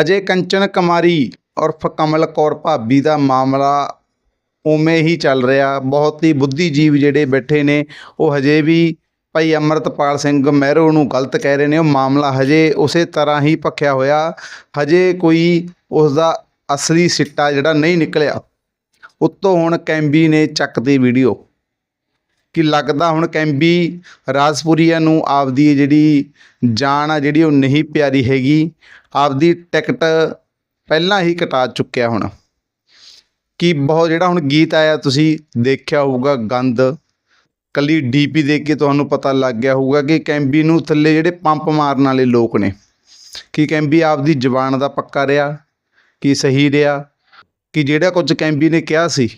ਹਜੇ ਕੰਚਨ ਕੁਮਾਰੀ ਉਰਫ ਕਮਲ ਕੌਰ ਭਾਬੀ ਦਾ ਮਾਮਲਾ ਉਵੇਂ ਹੀ ਚੱਲ ਰਿਹਾ। ਬਹੁਤ ਹੀ ਬੁੱਧੀਜੀਵ ਜਿਹੜੇ ਬੈਠੇ ਨੇ, ਉਹ ਹਜੇ ਵੀ ਭਾਈ ਅਮਰਤਪਾਲ ਸਿੰਘ ਮਹਿਰੋ ਨੂੰ ਗਲਤ ਕਹਿ ਰਹੇ ਨੇ। ਉਹ ਮਾਮਲਾ ਹਜੇ ਉਸੇ ਤਰ੍ਹਾਂ ਹੀ ਭਖਿਆ ਹੋਇਆ। ਹਜੇ ਕੋਈ ਉਸ ਦਾ ਅਸਲੀ ਸਿੱਟਾ ਜਿਹੜਾ ਨਹੀਂ ਨਿਕਲਿਆ। ਉੱਤੋਂ ਹੁਣ ਕੈਂਬੀ ਨੇ ਚੱਕਦੀ ਵੀਡੀਓ। ਕਿ ਲੱਗਦਾ ਹੁਣ ਕੈਂਬੀ ਰਾਜਪੁਰੀਆ ਨੂੰ ਆਪਦੀ ਜਿਹੜੀ ਜਾਨ ਆ ਜਿਹੜੀ ਉਹ ਨਹੀਂ ਪਿਆਰੀ ਹੈਗੀ, ਆਪਦੀ ਟਿਕਟ ਪਹਿਲਾਂ ਹੀ ਕਟਾ ਚੁੱਕਿਆ ਹੁਣ। ਕਿ ਬਹੁਤ ਜਿਹੜਾ ਹੁਣ ਗੀਤ ਆਇਆ ਤੁਸੀਂ ਦੇਖਿਆ ਹੋਊਗਾ, ਗੰਦ। ਕੱਲੀ ਡੀਪੀ ਦੇਖ ਕੇ ਤੁਹਾਨੂੰ ਪਤਾ ਲੱਗ ਗਿਆ ਹੋਊਗਾ ਕਿ ਕੈਂਬੀ ਨੂੰ ਥੱਲੇ ਜਿਹੜੇ ਪੰਪ ਮਾਰਨ ਵਾਲੇ ਲੋਕ ਨੇ। ਕਿ ਕੈਂਬੀ ਆਪਦੀ ਜ਼ੁਬਾਨ ਦਾ ਪੱਕਾ ਰਿਹਾ? ਕਿ ਸਹੀ ਰਿਹਾ? ਕਿ ਜਿਹੜਾ ਕੁਝ ਕੈਂਬੀ ਨੇ ਕਿਹਾ ਸੀ,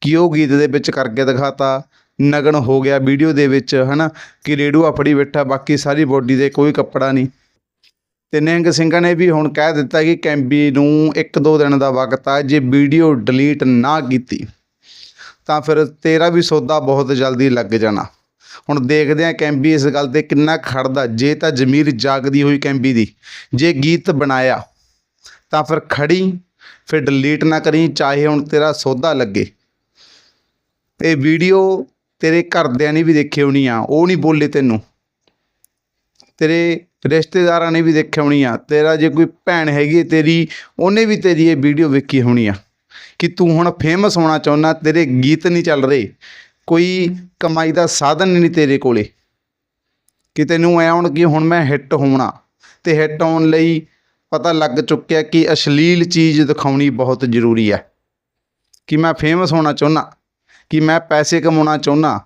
ਕਿ ਉਹ ਗੀਤ ਦੇ ਵਿੱਚ ਕਰਕੇ ਦਿਖਾਤਾ? ਨਗਨ ਹੋ ਗਿਆ ਵੀਡੀਓ ਦੇ ਵਿੱਚ, ਹਨਾ? ਕਿ ਰੇੜੂਆ ਫੜੀ ਬੈਠਾ, ਬਾਕੀ ਸਾਰੀ ਬੋਡੀ ਤੇ ਕੋਈ ਕੱਪੜਾ ਨਹੀਂ। ਤੇ ਨਿਹੰਗ ਸਿੰਘਾਂ ਨੇ ਵੀ ਹੁਣ ਕਹਿ ਦਿੱਤਾ ਕਿ ਕੈਂਬੀ ਨੂੰ ਇੱਕ ਦੋ ਦਿਨ ਦਾ ਵਕਤ ਆ, ਜੇ ਵੀਡੀਓ ਡਿਲੀਟ ਨਾ ਕੀਤੀ, ਤਾਂ ਫਿਰ ਤੇਰਾ ਵੀ ਸੌਦਾ ਬਹੁਤ ਜਲਦੀ ਲੱਗ ਜਾਣਾ। ਹੁਣ ਦੇਖਦੇ ਆ ਕੈਂਬੀ ਇਸ ਗੱਲ ਤੇ ਕਿੰਨਾ ਖੜਦਾ। ਜੇ ਤਾਂ ਜ਼ਮੀਰ ਜਾਗਦੀ ਹੋਈ ਕੈਂਬੀ ਦੀ, ਜੇ ਗੀਤ ਬਣਾਇਆ, ਤਾਂ ਫਿਰ ਖੜੀ, ਫਿਰ ਡਿਲੀਟ ਨਾ ਕਰੀ, ਚਾਹੇ ਹੁਣ ਤੇਰਾ ਸੌਦਾ ਲੱਗੇ। ਇਹ ਵੀਡੀਓ ਤੇਰੇ ਘਰਦਿਆਂ ਨੇ ਵੀ ਦੇਖੀ ਹੋਣੀ ਆ, ਉਹ ਨਹੀਂ ਬੋਲੇ ਤੈਨੂੰ। ਤੇਰੇ ਰਿਸ਼ਤੇਦਾਰਾਂ ਨੇ ਵੀ ਦੇਖਿਆ ਹੋਣੀ ਆ, ਤੇਰਾ ਜੇ ਕੋਈ ਭੈਣ ਹੈਗੀ ਹੈ ਤੇਰੀ, ਉਹਨੇ ਵੀ ਤੇਰੀ ਇਹ ਵੀਡੀਓ ਵੇਖੀ ਹੋਣੀ ਆ ਕਿ ਤੂੰ ਹੁਣ ਫੇਮਸ ਹੋਣਾ ਚਾਹੁੰਦਾ, ਤੇਰੇ ਗੀਤ ਨਹੀਂ ਚੱਲ ਰਹੇ, ਕੋਈ ਕਮਾਈ ਦਾ ਸਾਧਨ ਨਹੀਂ ਤੇਰੇ ਕੋਲੇ। ਕਿ ਤੈਨੂੰ ਐ ਹੁਣ ਕਿ ਹੁਣ ਮੈਂ ਹਿੱਟ ਹੋਣਾ ਤੇ ਹਿੱਟ ਹੋਣ ਲਈ ਪਤਾ ਲੱਗ ਚੁੱਕਿਆ ਕਿ ਅਸ਼ਲੀਲ ਚੀਜ਼ ਦਿਖਾਉਣੀ ਬਹੁਤ ਜ਼ਰੂਰੀ ਹੈ ਕਿ ਮੈਂ ਫੇਮਸ ਹੋਣਾ ਚਾਹੁੰਦਾ ਕਿ ਮੈਂ ਪੈਸੇ ਕਮਾਉਣਾ ਚਾਹੁੰਦਾ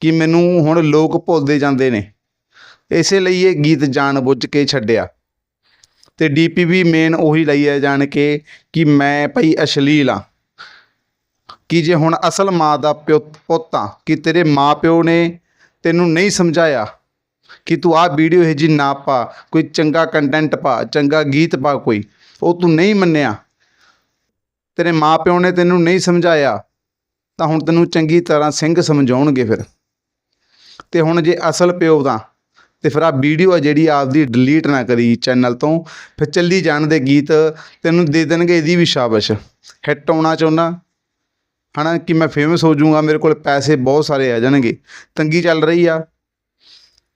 ਕਿ ਮੈਨੂੰ ਹੁਣ ਲੋਕ ਭੁੱਲਦੇ ਜਾਂਦੇ ਨੇ। ਇਸੇ ਲਈ ਇਹ ਗੀਤ ਜਾਣ ਬੁੱਝ ਕੇ ਛੱਡਿਆ। ਤੇ ਡੀਪੀ ਵੀ ਮੇਨ ਉਹੀ ਲਈ ਹੈ ਜਾਣ ਕੇ ਕਿ ਮੈਂ ਭਾਈ ਅਸ਼ਲੀਲ ਆ। ਕਿ ਜੇ ਹੁਣ ਅਸਲ ਮਾਂ ਦਾ ਪਿਓ ਪੁੱਤ ਆ, ਕਿ ਤੇਰੇ ਮਾਂ ਪਿਓ ਨੇ ਤੈਨੂੰ ਨਹੀਂ ਸਮਝਾਇਆ ਕਿ ਤੂੰ ਆਹ ਵੀਡੀਓ ਇਹ ਜੀ ਨਾ ਪਾ, ਕੋਈ ਚੰਗਾ ਕੰਟੈਂਟ ਪਾ, ਚੰਗਾ ਗੀਤ ਪਾ ਕੋਈ, ਉਹ ਤੂੰ ਨਹੀਂ ਮੰਨਿਆ। ਤੇਰੇ ਮਾਂ ਪਿਓ ਨੇ ਤੈਨੂੰ ਨਹੀਂ ਸਮਝਾਇਆ। ਤਾਂ ਹੁਣ ਤੈਨੂੰ ਚੰਗੀ ਤਰ੍ਹਾਂ ਸਿੰਘ ਸਮਝਾਉਣਗੇ ਫਿਰ। ਤੇ ਹੁਣ ਜੇ ਅਸਲ ਪਿਓ ਦਾ ਤੇ ਫਿਰ ਆ ਵੀਡੀਓ ਆ ਜਿਹੜੀ ਆਪਦੀ ਡਿਲੀਟ ਨਾ ਕਰੀ ਚੈਨਲ ਤੋਂ, ਫਿਰ ਚੱਲੀ ਜਾਣ ਦੇ ਗੀਤ ਤੈਨੂੰ ਦੇ ਦੇਣਗੇ ਇਹਦੀ ਵੀ ਸ਼ਾਬਾਸ਼। ਹਿੱਟ ਆਉਣਾ ਚਾਹੁੰਦਾ, ਹਨਾ, ਕਿ ਮੈਂ ਫੇਮਸ ਹੋ ਜਾਊਂਗਾ, ਮੇਰੇ ਕੋਲ ਪੈਸੇ ਬਹੁਤ ਸਾਰੇ ਆ ਜਾਣਗੇ। ਤੰਗੀ ਚੱਲ ਰਹੀ ਆ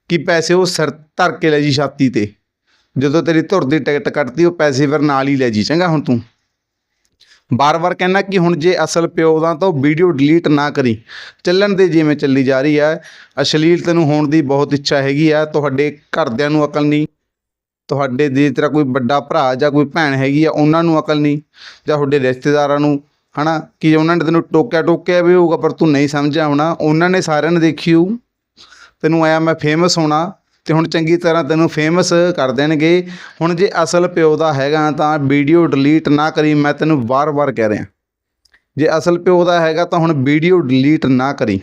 ਕਿ ਪੈਸੇ ਉਹ ਸਿਰ ਧਰ ਕੇ ਲੈ ਜੀ ਛਾਤੀ ਤੇ। ਜਦੋਂ ਤੇਰੀ ਧੁਰ ਦੀ ਟਿਕਟ ਕੱਟਦੀ ਉਹ ਪੈਸੇ ਫਿਰ ਨਾਲ ਹੀ ਲੈ ਜੀ, ਚੰਗਾ ਹੁਣ ਤੂੰ। ਬਾਰ-ਬਾਰ ਕਹਿਣਾ ਕਿ ਹੁਣ ਜੇ ਅਸਲ ਪਿਓ ਦਾ ਤਾਂ ਉਹ ਵੀਡੀਓ ਡਿਲੀਟ ਨਾ ਕਰੀ। ਚੱਲਣ ਦੇ ਜਿਵੇਂ ਚੱਲੀ ਜਾ ਰਹੀ ਹੈ ਅਸ਼ਲੀਲ ਤੈਨੂੰ ਹੋਣ ਦੀ ਬਹੁਤ ਇੱਛਾ ਹੈਗੀ ਆ। ਤੁਹਾਡੇ ਘਰਦਿਆਂ ਨੂੰ ਅਕਲ ਨਹੀਂ। ਤੁਹਾਡੇ ਦੇ ਤਰ੍ਹਾਂ ਕੋਈ ਵੱਡਾ ਭਰਾ ਜਾਂ ਕੋਈ ਭੈਣ ਹੈਗੀ ਆ, ਉਹਨਾਂ ਨੂੰ ਅਕਲ ਨਹੀਂ। ਜਾਂ ਤੁਹਾਡੇ ਰਿਸ਼ਤੇਦਾਰਾਂ ਨੂੰ, ਹਨਾ? ਕਿ ਉਹਨਾਂ ਨੇ ਤੈਨੂੰ ਟੋਕਿਆ ਟੋਕਿਆ ਵੀ ਹੋਊਗਾ, ਪਰ ਤੂੰ ਨਹੀਂ ਸਮਝਿਆ ਹੋਣਾ। ਉਹਨਾਂ ਨੇ ਸਾਰਿਆਂ ਨੇ ਦੇਖੀ ਹੋਊ। ਤੈਨੂੰ ਆਇਆ ਮੈਂ ਫੇਮਸ ਹੋਣਾ। ਤੇ ਹੁਣ ਚੰਗੀ ਤਰ੍ਹਾਂ ਤੈਨੂੰ ਫੇਮਸ ਕਰ ਦੇਣਗੇ। ਹੁਣ ਜੇ ਅਸਲ ਪਿਓ ਦਾ ਹੈਗਾ ਤਾਂ ਵੀਡੀਓ ਡਿਲੀਟ ਨਾ ਕਰੀ, ਮੈਂ ਤੈਨੂੰ ਵਾਰ-ਵਾਰ ਕਹਿ ਰਿਹਾ। ਜੇ ਅਸਲ ਪਿਓ ਦਾ ਹੈਗਾ ਤਾਂ ਹੁਣ ਵੀਡੀਓ ਡਿਲੀਟ ਨਾ ਕਰੀ।